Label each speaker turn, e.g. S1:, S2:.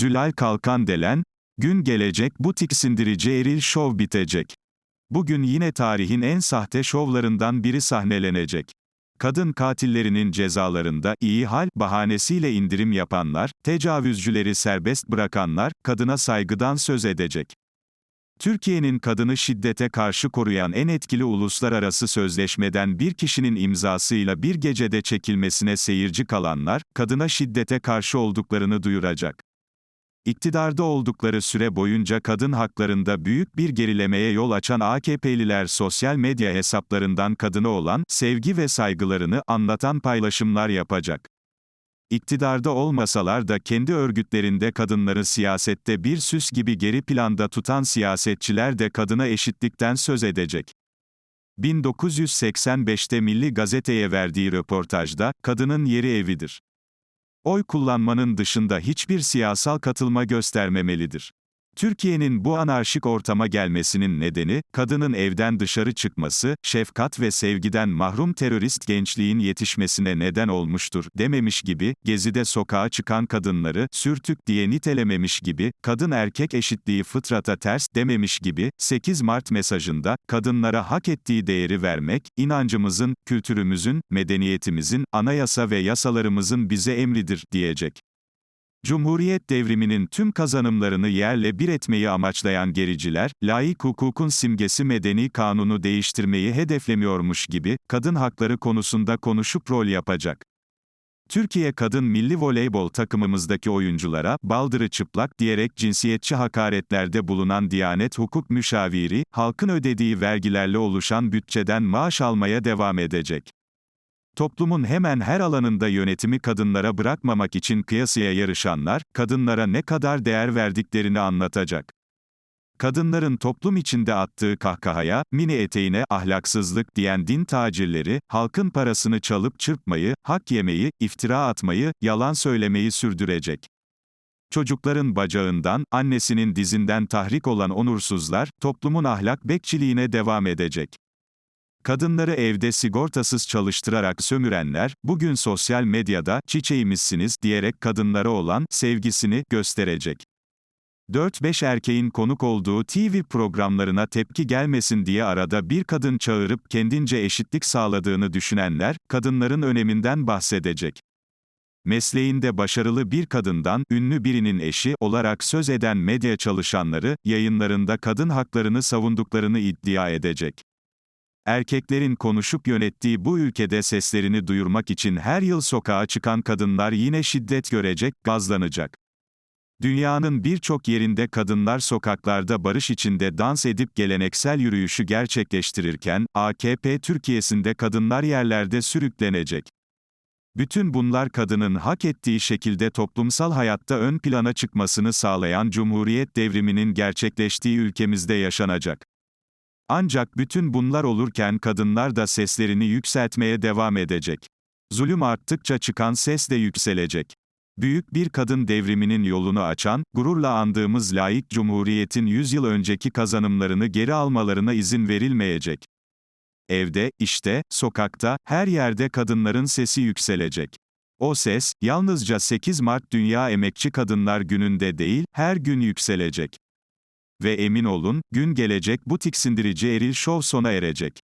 S1: Zülal Kalkan Delen, gün gelecek bu tiksindirici eril şov bitecek. Bugün yine tarihin en sahte şovlarından biri sahnelenecek. Kadın katillerinin cezalarında iyi hal bahanesiyle indirim yapanlar, tecavüzcüleri serbest bırakanlar, kadına saygıdan söz edecek. Türkiye'nin kadını şiddete karşı koruyan en etkili uluslararası sözleşmeden bir kişinin imzasıyla bir gecede çekilmesine seyirci kalanlar, kadına şiddete karşı olduklarını duyuracak. İktidarda oldukları süre boyunca kadın haklarında büyük bir gerilemeye yol açan AKP'liler sosyal medya hesaplarından kadına olan sevgi ve saygılarını anlatan paylaşımlar yapacak. İktidarda olmasalar da kendi örgütlerinde kadınları siyasette bir süs gibi geri planda tutan siyasetçiler de kadına eşitlikten söz edecek. 1985'te Milli Gazete'ye verdiği röportajda, kadının yeri evidir. Oy kullanmanın dışında hiçbir siyasal katılma göstermemelidir. Türkiye'nin bu anarşik ortama gelmesinin nedeni, kadının evden dışarı çıkması, şefkat ve sevgiden mahrum terörist gençliğin yetişmesine neden olmuştur, dememiş gibi, Gezi'de sokağa çıkan kadınları, sürtük diye nitelememiş gibi, kadın erkek eşitliği fıtrata ters, dememiş gibi, 8 Mart mesajında, kadınlara hak ettiği değeri vermek, inancımızın, kültürümüzün, medeniyetimizin, anayasa ve yasalarımızın bize emridir, diyecek. Cumhuriyet devriminin tüm kazanımlarını yerle bir etmeyi amaçlayan gericiler, laik hukukun simgesi medeni kanunu değiştirmeyi hedeflemiyormuş gibi, kadın hakları konusunda konuşup rol yapacak. Türkiye kadın milli voleybol takımımızdaki oyunculara, baldırı çıplak diyerek cinsiyetçi hakaretlerde bulunan Diyanet Hukuk Müşaviri, halkın ödediği vergilerle oluşan bütçeden maaş almaya devam edecek. Toplumun hemen her alanında yönetimi kadınlara bırakmamak için kıyasıya yarışanlar, kadınlara ne kadar değer verdiklerini anlatacak. Kadınların toplum içinde attığı kahkahaya, mini eteğine ahlaksızlık diyen din tacirleri, halkın parasını çalıp çırpmayı, hak yemeyi, iftira atmayı, yalan söylemeyi sürdürecek. Çocukların bacağından, annesinin dizinden tahrik olan onursuzlar, toplumun ahlak bekçiliğine devam edecek. Kadınları evde sigortasız çalıştırarak sömürenler, bugün sosyal medyada, çiçeğimizsiniz, diyerek kadınlara olan, sevgisini, gösterecek. 4-5 erkeğin konuk olduğu TV programlarına tepki gelmesin diye arada bir kadın çağırıp kendince eşitlik sağladığını düşünenler, kadınların öneminden bahsedecek. Mesleğinde başarılı bir kadından, ünlü birinin eşi olarak söz eden medya çalışanları, yayınlarında kadın haklarını savunduklarını iddia edecek. Erkeklerin konuşup yönettiği bu ülkede seslerini duyurmak için her yıl sokağa çıkan kadınlar yine şiddet görecek, gazlanacak. Dünyanın birçok yerinde kadınlar sokaklarda barış içinde dans edip geleneksel yürüyüşü gerçekleştirirken, AKP Türkiye'sinde kadınlar yerlerde sürüklenecek. Bütün bunlar kadının hak ettiği şekilde toplumsal hayatta ön plana çıkmasını sağlayan Cumhuriyet devriminin gerçekleştiği ülkemizde yaşanacak. Ancak bütün bunlar olurken kadınlar da seslerini yükseltmeye devam edecek. Zulüm arttıkça çıkan ses de yükselecek. Büyük bir kadın devriminin yolunu açan, gururla andığımız laik cumhuriyetin 100 yıl önceki kazanımlarını geri almalarına izin verilmeyecek. Evde, işte, sokakta, her yerde kadınların sesi yükselecek. O ses, yalnızca 8 Mart Dünya Emekçi Kadınlar Günü'nde değil, her gün yükselecek. Ve emin olun, gün gelecek bu tiksindirici eril şov sona erecek.